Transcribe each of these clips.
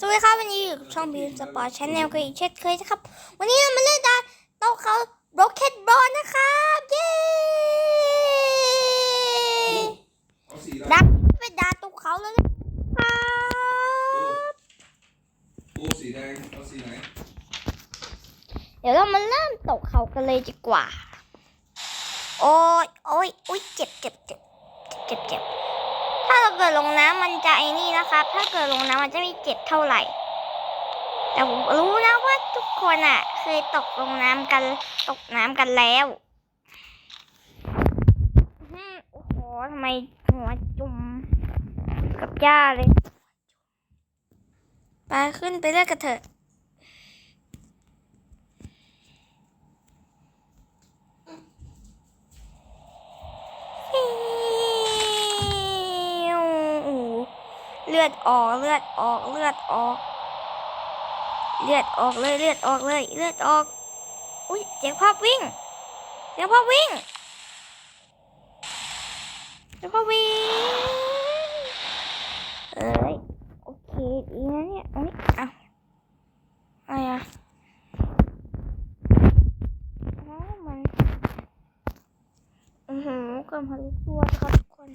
สวัสดีครับวันนี้อยู่กับช่องบีมสปอร์ตชาแนลกันอีกเช่นเคยนะครับ วันนี้เรามาเล่นดานโต๊ะเขาโรเก็ตบอลนะครับเย้เอาสีอะไรดันเป็นดานโต๊ะเขาแล้วนะครับปูสีแดงเอาสีไหนเดี๋ยวเรามาเริ่มตกเขากันเลยดีกว่า โอ้ยโอ้ยโอ้ยเจ็บเจ็บเจ็บเจ็บเจ็บ ถ้าเราเกิดลงน้ำมันจะไอ้นี่นะครับ ถ้าเกิดลงน้ำมันจะไม่เจ็บเท่าไหร่ แต่ผมรู้นะว่าทุกคนอะ เคยตกลงน้ำกัน ตกน้ำกันแล้วหือโอ้โหทำไมหัวจุ่มกับหญ้าเลย ไปขึ้นไปเลือกกันเถอะ ฟิวโอ้โหเลือดออกเลือดออกเลือดออก เลือดออกเลยเลือดออกเลยเลือดออก อุ้ยเสียงภาพวิ่งเสียงภาพวิ่งเสียงภาพวิ่งเอ้ยโอเคดีนะเนี่ยโอ้ยเอาอะไรอะอ๋อมันอือหือกินพารุตัวครับทุกคน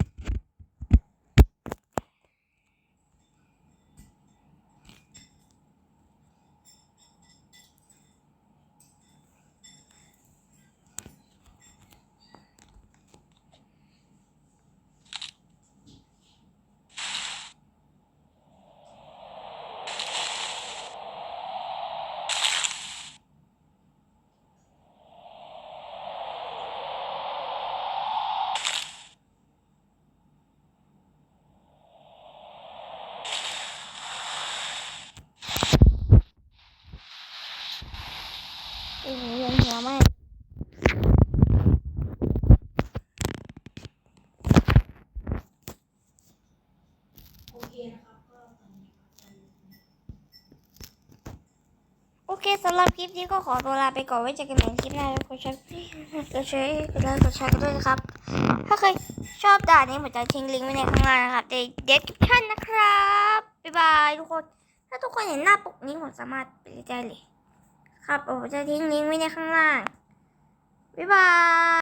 อ้โหเวียนหัวมากโอเคสำหรับคลิปนี้ก็ขอตัวลาไปก่อนไว้เจอกันใหม่คลิปหน้าแล้วก็ใช้ก็ใช้ก็ไลค์กดแชร์กันด้วยนะครับ ถ้าใครชอบด่านี้ผมจะทิ้งลิงก์ไว้ในข้างล่างนะครับในเดสคริปชั่นนะครับ บ๊ายบายทุกคน ถ้าทุกคนเห็นหน้าปกนี้ผมสามารถไปได้เลย ครับผมจะทิ้งลิงก์ไว้ในข้างล่าง บ๊ายบาย